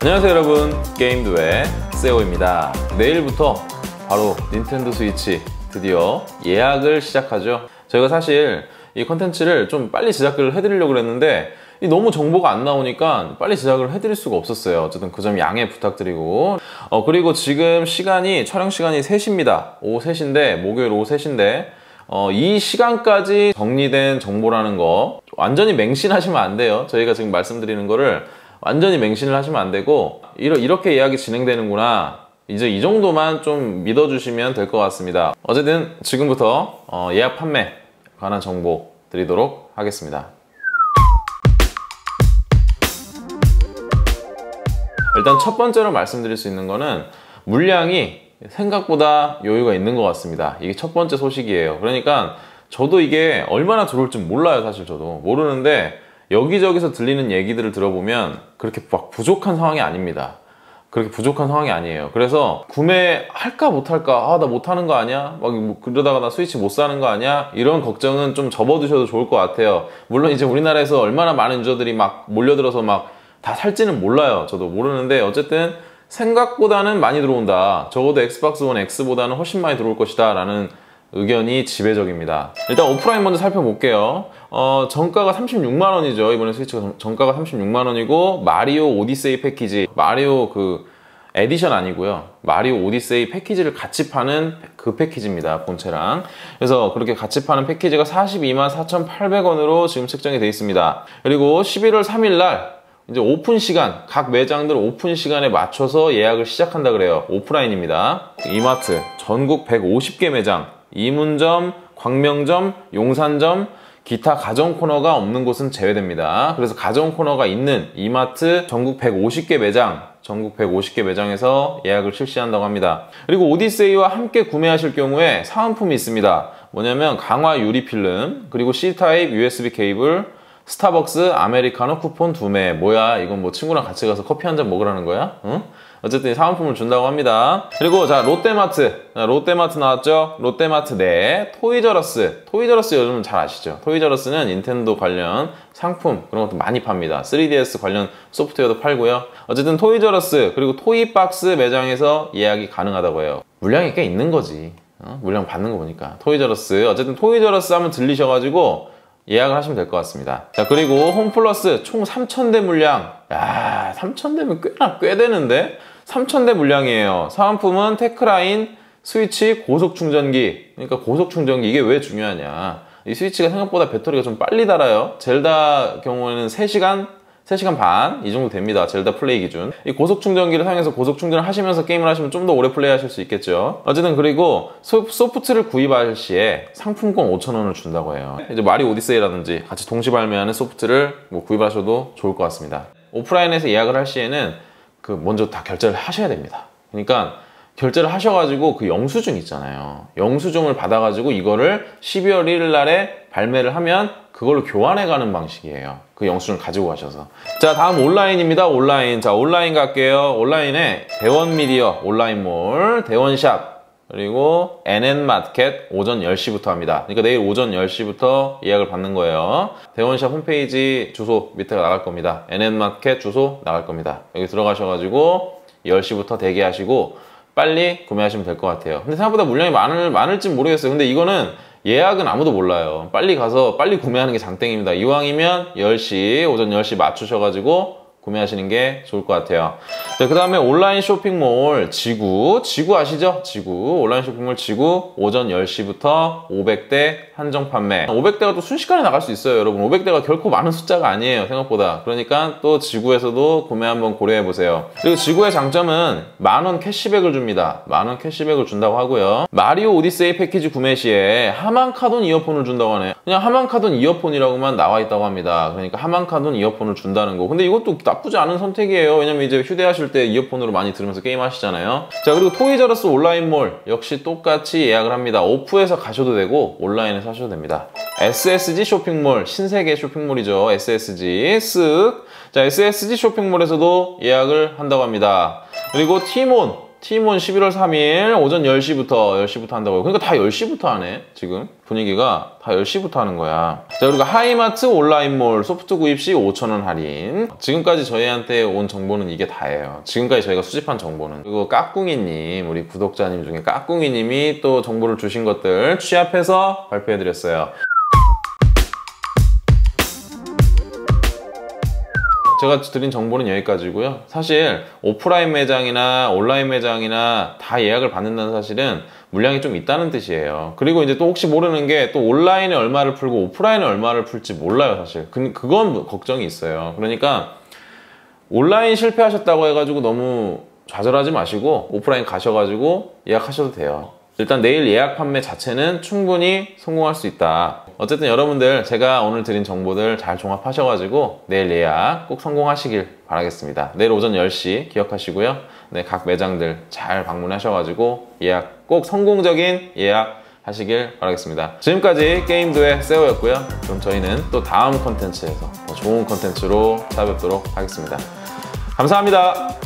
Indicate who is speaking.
Speaker 1: 안녕하세요 여러분. 게임드의 세오입니다. 내일부터 바로 닌텐도 스위치 드디어 예약을 시작하죠. 저희가 사실 이 컨텐츠를 좀 빨리 제작을 해드리려고 그랬는데 너무 정보가 안 나오니까 빨리 제작을 해드릴 수가 없었어요. 어쨌든 그 점 양해 부탁드리고. 어 그리고 지금 시간이 촬영 시간이 3시입니다. 오후 3시인데 목요일 오후 3시인데 어, 이 시간까지 정리된 정보라는 거 완전히 맹신하시면 안 돼요. 저희가 지금 말씀드리는 거를 완전히 맹신을 하시면 안 되고 이렇게 예약이 진행되는구나. 이제 이 정도만 좀 믿어주시면 될 것 같습니다. 어쨌든 지금부터 어, 예약 판매 관한 정보 드리도록 하겠습니다. 일단 첫 번째로 말씀드릴 수 있는 거는 물량이 생각보다 여유가 있는 것 같습니다. 이게 첫 번째 소식이에요. 그러니까 저도 이게 얼마나 들어올지 몰라요 사실 저도. 모르는데 여기저기서 들리는 얘기들을 들어보면 그렇게 막 부족한 상황이 아닙니다. 그렇게 부족한 상황이 아니에요. 그래서 구매할까 못할까? 아 나 못하는 거 아니야? 막 뭐 그러다가 나 스위치 못 사는 거 아니야? 이런 걱정은 좀 접어두셔도 좋을 것 같아요. 물론 이제 우리나라에서 얼마나 많은 유저들이 막 몰려들어서 막 다 살지는 몰라요 저도 모르는데 어쨌든 생각보다는 많이 들어온다. 적어도 엑스박스 원 X보다는 훨씬 많이 들어올 것이다 라는 의견이 지배적입니다. 일단 오프라인 먼저 살펴볼게요. 어, 정가가 36만원이죠. 이번에 스위치가 정 가가 36만원이고 마리오 오디세이 패키지. 마리오 그 에디션 아니고요. 마리오 오디세이 패키지를 같이 파는 그 패키지입니다 본체랑. 그래서 그렇게 같이 파는 패키지가 42만 4,800원으로 지금 책정이 되어 있습니다. 그리고 11월 3일날 이제 오픈 시간 각 매장들 오픈 시간에 맞춰서 예약을 시작한다 그래요. 오프라인입니다. 이마트 전국 150개 매장 이문점, 광명점, 용산점, 기타 가정 코너가 없는 곳은 제외됩니다. 그래서 가정 코너가 있는 이마트 전국 150개 매장, 전국 150개 매장에서 예약을 실시한다고 합니다. 그리고 오디세이와 함께 구매하실 경우에 사은품이 있습니다. 뭐냐면 강화 유리 필름, 그리고 C타입 USB 케이블, 스타벅스 아메리카노 쿠폰 두매 뭐야 이건 뭐 친구랑 같이 가서 커피 한 잔 먹으라는 거야? 응? 어쨌든 사은품을 준다고 합니다. 그리고 자 롯데마트. 롯데마트 나왔죠? 롯데마트 내 토이저러스. 토이저러스 요즘 잘 아시죠? 토이저러스는 닌텐도 관련 상품 그런 것도 많이 팝니다. 3DS 관련 소프트웨어도 팔고요. 어쨌든 토이저러스 그리고 토이박스 매장에서 예약이 가능하다고 해요. 물량이 꽤 있는 거지. 어? 물량 받는 거 보니까. 토이저러스. 어쨌든 토이저러스 한번 들리셔가지고 예약을 하시면 될 것 같습니다. 자 그리고 홈플러스 총 3,000대 물량 야 3,000대면 꽤나 꽤 되는데? 3,000대 물량이에요. 사은품은 테크라인 스위치 고속 충전기. 그러니까 고속 충전기 이게 왜 중요하냐. 이 스위치가 생각보다 배터리가 좀 빨리 닳아요. 젤다 경우에는 3시간 3시간 반 이 정도 됩니다. 젤다 플레이 기준. 이 고속 충전기를 사용해서 고속 충전을 하시면서 게임을 하시면 좀 더 오래 플레이 하실 수 있겠죠. 어쨌든 그리고 소, 프트를 구입할 시에 상품권 5,000원을 준다고 해요. 이제 마리 오디세이라든지 같이 동시 발매하는 소프트를 뭐 구입하셔도 좋을 것 같습니다 오프라인에서 예약을 할 시에는 그 먼저 다 결제를 하셔야 됩니다. 그러니까 결제를 하셔가지고 그 영수증 있잖아요. 영수증을 받아가지고 이거를 12월 1일 날에 발매를 하면 그걸로 교환해 가는 방식이에요. 그 영수증을 가지고 가셔서. 자 다음 온라인입니다. 온라인. 자 온라인 갈게요. 온라인에 대원미디어 온라인몰 대원샵 그리고 NN마켓 오전 10시부터 합니다. 그러니까 내일 오전 10시부터 예약을 받는 거예요. 대원샵 홈페이지 주소 밑에 나갈 겁니다. NN마켓 주소 나갈 겁니다. 여기 들어가셔가지고 10시부터 대기하시고 빨리 구매하시면 될 것 같아요. 근데 생각보다 물량이 많을, 많을지 모르겠어요. 근데 이거는 예약은 아무도 몰라요. 빨리 가서 빨리 구매하는 게 장땡입니다. 이왕이면 10시 오전 10시 맞추셔가지고 구매하시는 게 좋을 것 같아요 그 다음에 온라인 쇼핑몰 지구. 지구 아시죠? 지구. 온라인 쇼핑몰 지구. 오전 10시부터 500대 한정 판매. 500대가 또 순식간에 나갈 수 있어요 여러분. 500대가 결코 많은 숫자가 아니에요 생각보다. 그러니까 또 지구에서도 구매 한번 고려해 보세요. 그리고 지구의 장점은 만원 캐시백을 줍니다. 만원 캐시백을 준다고 하고요. 마리오 오디세이 패키지 구매 시에 하만카돈 이어폰을 준다고 하네요. 그냥 하만카돈 이어폰이라고만 나와 있다고 합니다. 그러니까 하만카돈 이어폰을 준다는 거. 근데 이것도 나쁘지 않은 선택이에요. 왜냐면 이제 휴대하실 하실 때 이어폰으로 많이 들으면서 게임 하시잖아요. 자 그리고 토이저러스 온라인몰 역시 똑같이 예약을 합니다. 오프에서 가셔도 되고 온라인에서 하셔도 됩니다. SSG 쇼핑몰 신세계 쇼핑몰이죠. SSG 쓱. 자 SSG 쇼핑몰에서도 예약을 한다고 합니다. 그리고 티몬 팀원 11월 3일 오전 10시부터 10시부터 한다고요. 그러니까 다 10시부터 하네. 지금 분위기가 다 10시부터 하는 거야. 자, 그리고 하이마트 온라인몰 소프트 구입 시 5,000원 할인. 지금까지 저희한테 온 정보는 이게 다예요. 지금까지 저희가 수집한 정보는. 그리고 까꿍이님, 우리 구독자님 중에 까꿍이님이 또 정보를 주신 것들 취합해서 발표해드렸어요. 제가 드린 정보는 여기까지고요. 사실 오프라인 매장이나 온라인 매장이나 다 예약을 받는다는 사실은 물량이 좀 있다는 뜻이에요. 그리고 이제 또 혹시 모르는 게 또 온라인에 얼마를 풀고 오프라인에 얼마를 풀지 몰라요, 사실. 그, 그건 걱정이 있어요. 그러니까 온라인 실패하셨다고 해가지고 너무 좌절하지 마시고 오프라인 가셔가지고 예약하셔도 돼요. 일단 내일 예약 판매 자체는 충분히 성공할 수 있다. 어쨌든 여러분들 제가 오늘 드린 정보들 잘 종합하셔가지고 내일 예약 꼭 성공하시길 바라겠습니다. 내일 오전 10시 기억하시고요. 네, 각 매장들 잘 방문하셔가지고 예약 꼭 성공적인 예약 하시길 바라겠습니다. 지금까지 게임도의 세오였고요. 그럼 저희는 또 다음 컨텐츠에서 더 좋은 컨텐츠로 찾아뵙도록 하겠습니다. 감사합니다.